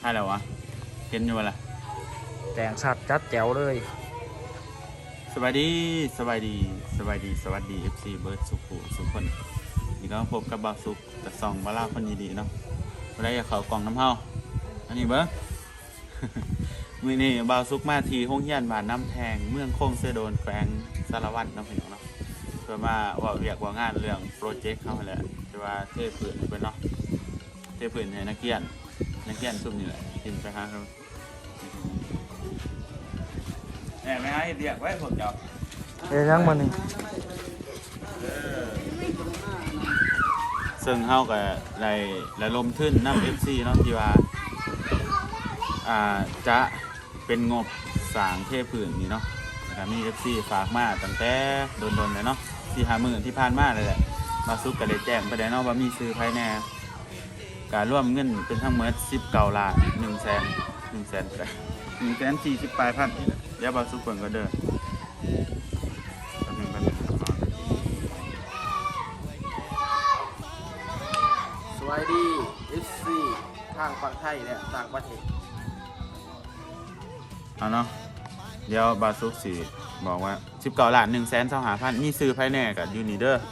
ใช่แล้ววะเห็นอยู่วะล่ะแต่งชัดจัดแจ๋วเลย สบายดีสบายดีสบายดีสวัสดี FC เบิร์ดสุขุสุขคนนี่ก็พบกับบาวสุขกับซองบาร่าคนดีๆเนาะบ่ได้อยากเขากล่องน้ำเฮาอันนี้เบิ้งมือนี้บาวสุขมาทีห้องเฮียนบานน้ำแทงเมืองโค้งเสอโดนแขวงสารวัตรเนาะพี่น้องเนาะเพื่อมาเว่าเรียกว่างานเรื่องโปรเจกต์เขาหั่นแหละแต่ว่าเทพื้นเป็นเนาะเทพื้นให้นักเรียน นักเรียนซุ่มนี่แหละกินไปฮะครับแหมไม่ให้เรียกไว้พวกเจ้าเดี๋ยวยังมันนี่ซึ่งเฮาก็ได้ระลมทุนนำ FC เนาะที่ว่าอ่าจะเป็นงบสร้างเทพื้นนี่เนาะแล้วก็มี FC ฝากมาตั้งแต่โดนๆเลยเนาะที่หามื้อที่ผ่านมาเลยแหละมาซุกก็เลยแจ้งไปได้เนาะว่ามีซื้อภายใน การร่วมเงินเป็นทั้งหมด19ล้าน1แสน1แสนไป1แสน40ปลายพันเดี๋ยวบาซุกเพิ่นก็เด้อแป๊บนึงแป๊บนึงครับสวัสดี FC ทางฝั่งไทยและต่างประเทศเอาเนาะเดี๋ยวบาซุกสิบอกว่าสิบเก้าล้านหนึ่งแสนสองหาพันมีซื้อภายในกับยูนิเดอร์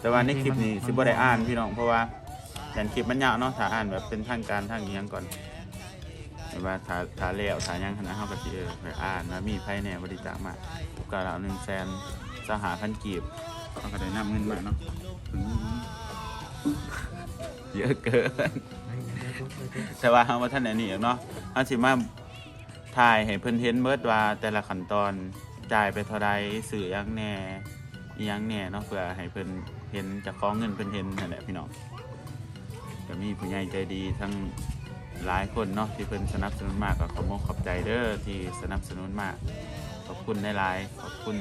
แต่ว่าในคลิปนี้สิบ่ได้อ่านพี่น้องเพราะว่า แผนคลิปมันยาวเนาะถ้าอ่านแบบเป็นทางการทางอิหยังก่อนแต่ว่าถ้าถ้าเลี้ยวถ้ายังขนาดเฮาก็สิเออไปอ่านว่ามีภายในบริจาคมาสิบเก้าล้าหนึ่งแสนสหพันกีบเขาก็ได้นำเงินมาเนาะเยอะเกิน แต่ว่าเฮาว่าท่านอันนี้เนาะเฮาสิมาถ่ายให้เพิ่นเห็นเบิดว่าแต่ละขั้นตอนจ่ายไปเท่าใดสื่อหยังแหน่อีหยังแหน่เนาะเพื่อให้เพิ่นเห็นเจากของเงินเพิ่นเห็นนั่นแหละพี่น้อง ก็มีผู้ใหญ่ใจดีทั้งหลายคนเนาะที่เพิ่นสนับสนุนมากก็ขอบคุณขอบใจเด้อที่สนับสนุนมาก ขอบคุณหลายๆขอบคุณ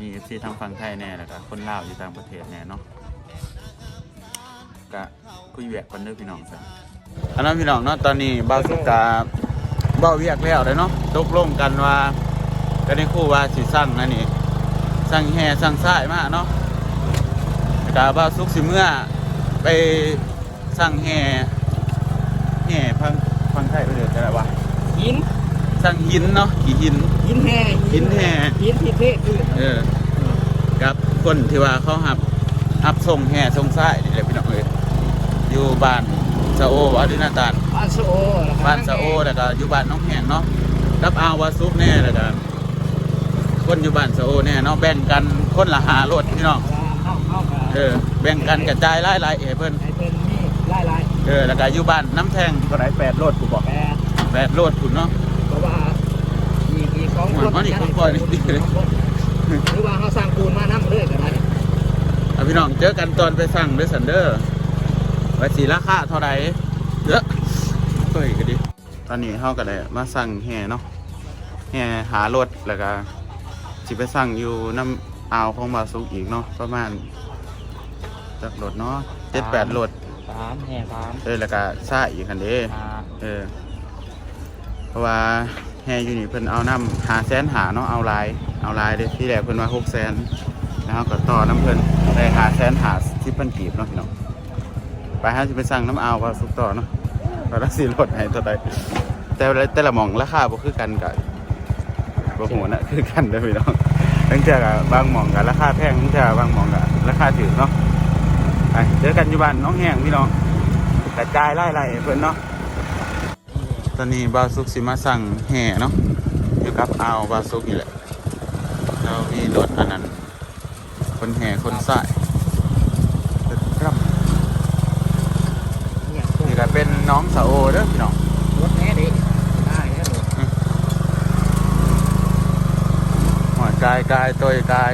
มี FC ทางฝั่งไทยแน่แล้วก็คนลาวอยู่ต่างประเทศแน่เนาะก็คุยแวกกันเด้อพี่น้องซะอันนั้นพี่น้องเนาะตอนนี้เบาสุกาเบาเวียกแล้วเลยเนาะตกลงกันว่าก็ได้คู่ว่าสิสั่งนั่นนี่สั่งแห่สั่งสายมากเนาะกาเบาสุกสิเมื่อไป สั่งแห่แห่พังพังไทยไปเดือดอะไรวะหินสั่งหินเนาะกี่หิน หินแห่หินแห่ หินที่เทศคือเออกับคนที่ว่าเขาหับหับส่งแห่ส่งสายนี่แหละพี่น้องเอ้ยอยู่บ้านสะโอวัดดินาตาลบ้านโซโอแล้วก็บ้านสะโอแล้วก็อยู่บ้านน้องแหงเนาะรับอาววาซุปแน่แล้วก็คนอยู่บ้านสะโอแน่เนาะแบ่งกันคนละหารถพี่น้อง เข้าเข้ากับเออแบ่งกันกระจายรายรายให้เพิ่น ไอ้เพิ่นนี่ไล่ไล่ เออแล้วก็อยู่บ้านน้ำแทงก็ได้แปดรถกูบอกแปดแปดรถคุณเนาะเพราะว่าอีกอีกสองหวังว่านี่ค่อยๆนี่ดีเลยหรือว่าเขาสร้างปูนมาน้ำเลยก็ได้เอาพี่น้องเจอกันตอนไปสั่งด้วยสันเดอร์ว่าสีราคาเท่าไหร่เยอะเฮ้ยก็ดีตอนนี้เฮาก็ได้มาสั่งแห่เนาะแห่หารถแล้วก็สิไปสั่งอยู่น้ำอาวของบาซุกอีกเนาะประมาณจักรถเนาะเจ็ดแปดรถ สามแห่สามเออแล้วก็ซ่าอีกคันเด้อ่าเออ เพราะว่าแห่อยู่นี่เพิ่นเอาน้ำหาแสนหาเนาะเอาลาย เอาลายเด้ที่แรกเพิ่นว่าหกแสนแล้วเราก็ต่อน้ำเพิ่นได้หาแสนหาสิบพันกีบเนาะพี่น้องไปฮะจะไปสั่งน้ำเอาว่าสุกต่อเนาะเราได้สิรถให้เท่าใดแต่ละแต่ละหม่องราคาบ่คือกันกับบ่ฮู้นะคือกันเด้อพี่น้องตั้งแต่กับบางหม่องกับราคาแพงตั้งแต่บางหม่องกับราคาถูกเนาะ ไปเจอกันอยู่บ้านน้องแห้งพี่น้องกระจายไล่ไล่เพื่อนเนาะตอนนี้บาวซุกสิมาสั่งแห่เนาะอยู่กับอาวบาวซุกนี่แหละแล้วมีรถอันนั้น คนแห่คนสายครับเนี่ยนี่ก็เป็นน้องสาวโอเด้อพี่น้องรถแห่ดิได้แล้วลูกหัวกายกายตัวกาย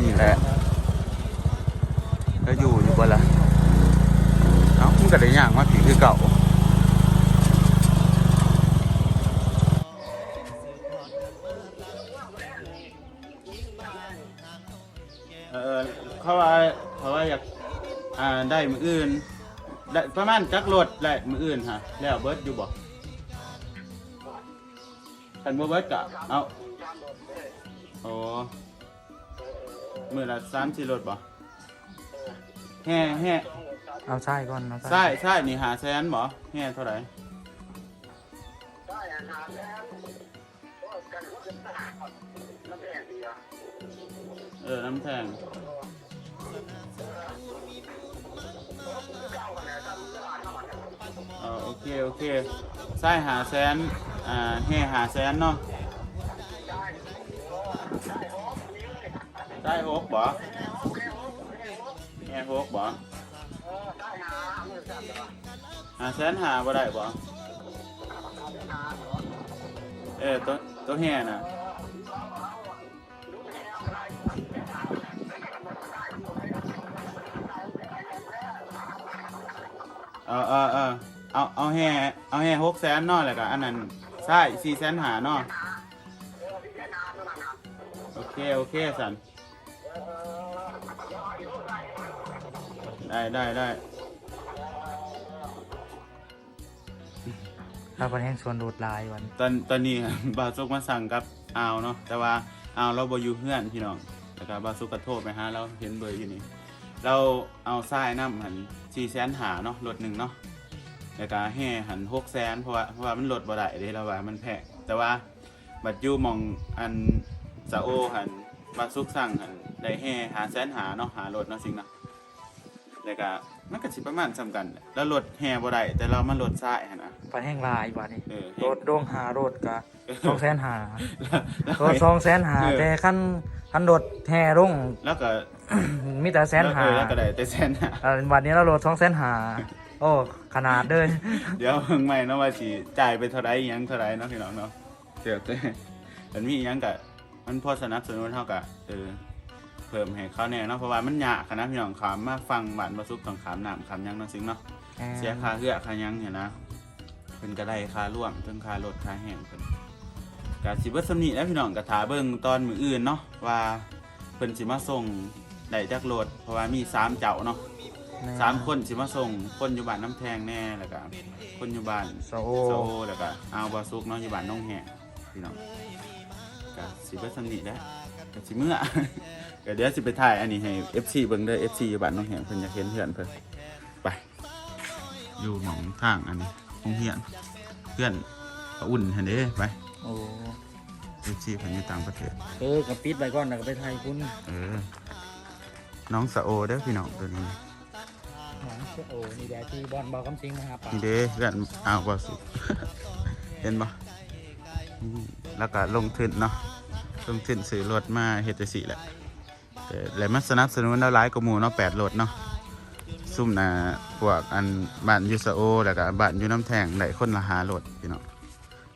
นี่แหละก็อยู่อยู่ บ่ละเอ้ามันก็ได้ย่างมาผีคือเก่าเออเขาว่าเขาว่าอยากอ่าได้มืออื่นได้ประมาณจักรถได้มืออื่นฮะแล้วเบิร์ดอยู่บ่คันบ่เบิร์ดกะเอาโอ้มือละสามสี่รถบ่ แห่แห่เอาใช่ก่อนเอาใช่ใช่นี่หาแสนบ่แห่เท่าไหร่เออน้ำแทงเออโอเคโอเคไส้หาแสนอ่าแห่หาแสนเนาะไส้หกบ่ แห่หกบ่หาแสนหาบ่ได้บ่เออตัวตัวแห่น่ะเออเออเออเอาเอาแห่เอาแห่หกแสนนาะแล้วก็อันนั้นใช่สี่แสนหานาะโอเค โอเคสัน ได้ได้ได้ถ้าประเทศส่วนดูดลายวัน ตอนตอนนี้ บาซุกมาสั่งกับอาวเนาะแต่ว่าอาวเราบอยู่เพื่อนพี่น้องแล้วก็บาซุกก็โทรไปหาเราเห็นเบอร์อยู่นี่เราเอาทรายน้ำหันสี่แสนหาเนาะรถหนึ่งเนาะแล้วก็แห่หันหกแสนเพราะว่าเพราะว่ามันรถบ่ได้เลยเราว่ามันแพงแต่ว่าบัดอยูหมองอันสะโอหันบาซุกสั่งหันได้แห่หาแสนหาเนาะหารถเนาะสิงเนาะ แล้วก็มันก็สิประมาณสำกันแล้วรถแห่บ่ได้แต่เรามันรถทรายหันนะประเทศลายวันนี้เออโรดดวงหาโรดกะสองแสนหาแล้วแล้วโรดสองแสนหาเออแต่ขั้นขั้นโรดแห่รุ่งแล้วก็มีแต่แสนหาเออแล้วก็ได้แต่แสนหา เอ่อวันนี้เราโรดสองแสนหาโอ้ขนาดเลยเดี๋ยวเพิ่งใหม่เนาะว่าสิจ่ายไปเท่าไรอิหยังเท่าไรเนาะพี่น้องเนาะเดี๋ยวแต่มันมีอิหยังกะมันพอสนับสนุนเท่ากับเออ เพิ่มให้เขาแน่เนาะเพราะว่ามันยากขนาดพี่น้องขามมาฟังบ้านบาซุกต้องขามน้ำขามหยังเนาะซิงเนาะเสียค่าเหือค่าหยังเนี่ยนะเป็นกระไดค่าร่วมถึงค่ารถค่าแห้งเพิ่นกะสิเบิดสำนีแล้วพี่น้องกะถาเบิ่งตอนมื้ออื่นเนาะว่าเพิ่นสิมาส่งได้จักรถเพราะว่ามีสามเจ้าเนาะสามคนสิมาส่งคนอยู่บ้านน้ำแทงแน่แล้วก็คนอยู่บ้านโซโอโซแล้วก็เอาบาซุกเนาะอยู่บ้านน้องแหงพี่น้องก็สิเบิดสำนิได้ก็สิเมื่อ ก็เดี๋ยวสิไปถ่ายอันนี้ให้ FC เบิ่งเด้อ FC อยู่บ้านน้องแหงเพิ่นอยากเห็นเพื่อนเพิ่นไป อยู่หนองทางอันนี้โรงเรียนเพื่อนก็อุ่นหั่นเด้ไป โอ้ FC เพิ่นอยู่ต่างประเทศ เออกับปิดไปก่อนแล้วก็ไปไทยคุณเออ น้องสะโอเด้อพี่น้องตัวนี้หอมเชื่อโอ้นี่แดดที่บอลบอลคำซิงนะครับนี่เด้เพื่อนอ้าวบาซุกเห็นปะอืมแล้วก็ลงทุนเนาะลงทุนซื้อรถมาเฮดจังสิแหละ แต่แล้วมันสนับสนุนแล้วหลายกว่าหมู่เนาะแปดรถเนาะซุ่มหนาพวกอันบ้านอยูสะโอแล้วก็บ้านอยูน้ำแทงได้คนละหารถพี่เนาะ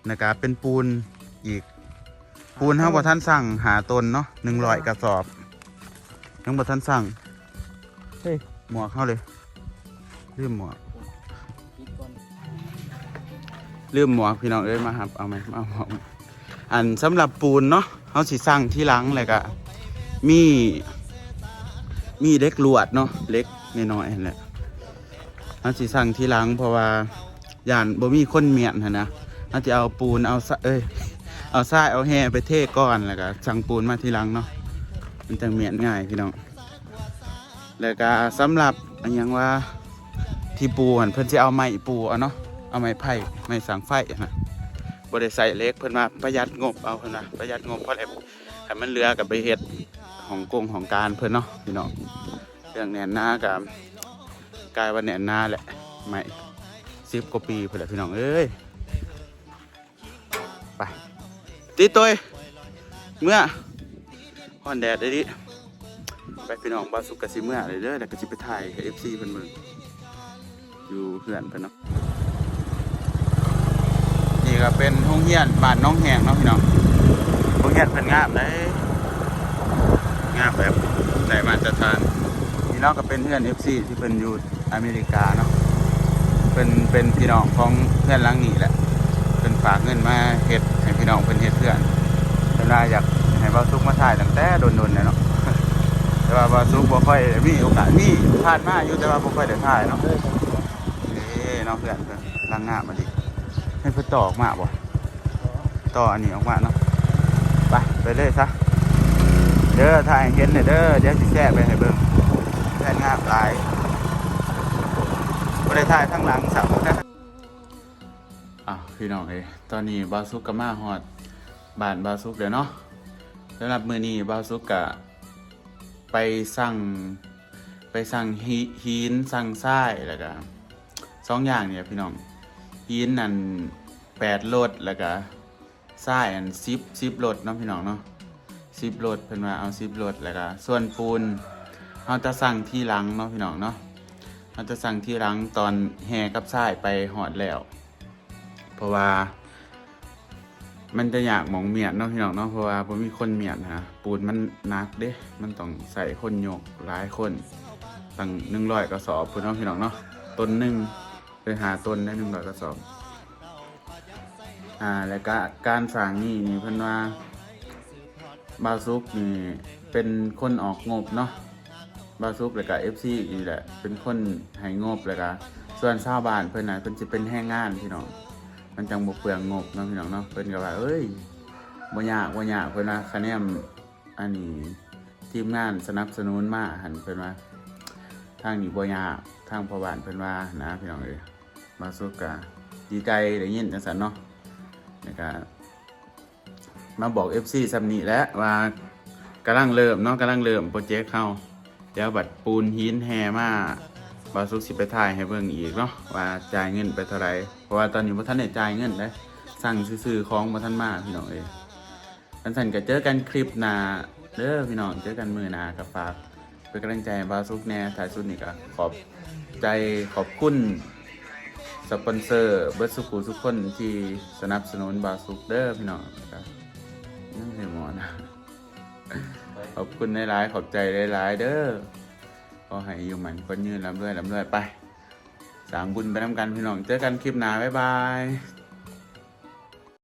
นะครับเป็นปูนอีก ปูนเท่ากับท่านสั่งหาตนเนาะหนึ่งร้อยกระสอบยังบ่ท่านสั่งเฮ้ยหมวกเข้าเลยลืมหมวกปิดก่อนลืมหมวกพี่น้องเอ้ยมาครับเอาไหมมาเอาหมวกมาอันสำหรับปูนเนาะเขาสิสร้างที่หลังเลยก็ มีมีเล็กลวดเนาะเล็กน้อยๆนั่แหละเขาสิสร้างที่หลังเพราะว่าย่านบ่มีคนเมียนนะเขาจะเอาปูนเอาซะเอ้ยเอาทรายเอาแห่ไปเทก้อนแล้วก็สั่งปูนมาที่หลังเนาะมันจะเมียนง่ายพี่น้องแล้วก็สำหรับอันยังว่าที่ปูนเพิ่นจะเอาไม้ปูเอาเนาะเอาไม้ไผ่ไม้สังไฟนะบริใส่เล็กเพิ่นมาประหยัดงบเอาเพิ่นนะประหยัดงบเพราะอะไรให้มันเหลือกับไปเฮ็ด ของกงของการเพิ่อนเนาะพี่น้องเรื่องแหนนหน้ากับกลายว่าแหนนหน้าแหละไม่สิบกว่าปีเพิ่อนแหละพี่น้องเอ้ยไปตีตัวเมื่อฮอนแดดได้ดิไปพี่น้องบาสุกกะสิเมื่อเลยเด้อแล้วก็สิไปถ่ายให้ FC เพิ่นเบิ่งอยู่เพื่อนเพิ่นเนาะนี่ก็เป็นห้องเฮียนบ้านน้องแหงเนาะพี่น้องห้องเฮียนเป็นงามเลย งามแบบได้มาตรฐานพี่น้องก็เป็นเพื่อน FC ที่เป็นอยู่อเมริกาเนาะเป็นเป็นพี่น้องของเพื่อนลังนี้แหละเป็นฝากเงินมาเฮ็ดให้พี่น้องเป็นเฮ็ดเพื่อนเวลาอยากให้บาซุกมาถ่ายตั้งแต่โดนๆเลยเนาะแต่ว่าบาซุกบ่ค่อยมีโอกาสมีผ่านมาอยู่แต่ว่าบ่ค่อยได้ถ่ายเนาะนี่น้องเพื่อนเพิ่นลังงามมาดิให้เพื่อต่อออกมาบ่ต่ออันนี้ออกมาเนาะไปไปเลยซะ เด้อถ่ายให้เห็นหน่ยเด้อเดี๋ยวสิแช่ไปให้เบิ่งแท่นงามหลายบ่ได้ถ่ายทั้งหลังสับนะอะพี่น้องเอ้ยตอนนี้บาซุกก็มาฮอดบ้านบาซุกเดี๋ยวเนาะสำหรับมือนี้บาซุกก็ไปสั่งไปสั่งฮีนสั่งทรายแล้วก็สองอย่างเนี่ยพี่น้องฮีนนั่นแปดโลดแล้วก็ทรายอันสิบสิบโลดเนาะพี่น้องเนาะ สิบโลดเพิ่นว่าเอาสิบโลดแล้วก็ส่วนปูนเฮาจะสั่งที่หลังเนาะพี่น้องเนาะเฮาจะสั่งที่หลังตอนแห่กับทรายไปฮอดแล้ว เพราะว่า มันจะอยากหมองเมียดเนาะพี่น้องเนาะเพราะว่าผมมีคนเมียดนะปูนมันหนักเด้ มันต้องใส่คนโยกหลายคนตั้งหนึ่งร้อยกระสอบพุ่นเนาะพี่น้องเนาะต้นหนึ่งไปหาต้นได้หนึ่งร้อยกระสอบ อ่า แล้วก็การสั่งนี่นี่เพิ่นว่า บาซุกนี่เป็นคนออกงบเนาะบาซุกแล้วก็เอฟซีอีกแหละ เป็นคนให้งบแล้วก็ส่วนชาวบ้านเพิ่นน่ะเพิ่นสิเป็นแรงงานพี่น้องมันจังบ่เปลืองงบเนาะพี่น้องเนาะเพิ่นก็ว่าเอ้ยบ่ยากบ่ยากเพิ่อนว่าคะแนนอันนี้ทีมงานสนับสนุนมาหันเพิ่อนว่าทางนี้บ่ยากทางพอบ้านเพิ่อนว่านะพี่น้องเอ้ยมาสุกกะดีใจได้ยินจังซั่นเนาะแล้วก็ มาบอก FC ซำนี้แล้วว่ากำลังเริ่มเนาะกำลังเริ่มโปรเจกต์เฮาเดี๋ยวบัดปูนหินแฮมาบาสุกสิไปถ่ายให้เบิ่งอีกเนาะว่าจ่ายเงินไปเท่าไรเพราะว่าตอนนี้บ่ทันได้จ่ายเงินเด้สั่งซื้อของบ่ทันมาพี่น้องเอ้ยกันสั่นก็เจอกันคลิปหน้าเด้อพี่น้องเจอกันมือหน้ากับฝากเป็นกำลังใจบาสุกแน่ท้ายสุดนี่ก็ขอบใจขอบคุณสปอนเซอร์เบิร์ดสุขุทุกคนที่สนับสนุนบาสุกเด้อพี่น้องครับ นั่นคือหมอนะขอบคุณหลายๆขอบใจหลายๆเด้อก็ให้อยู่หมันคนยืนลำด้วยลำด้วยไป สางบุญไปทำกันพี่น้องเจอกันคลิปหน้าบ๊ายบาย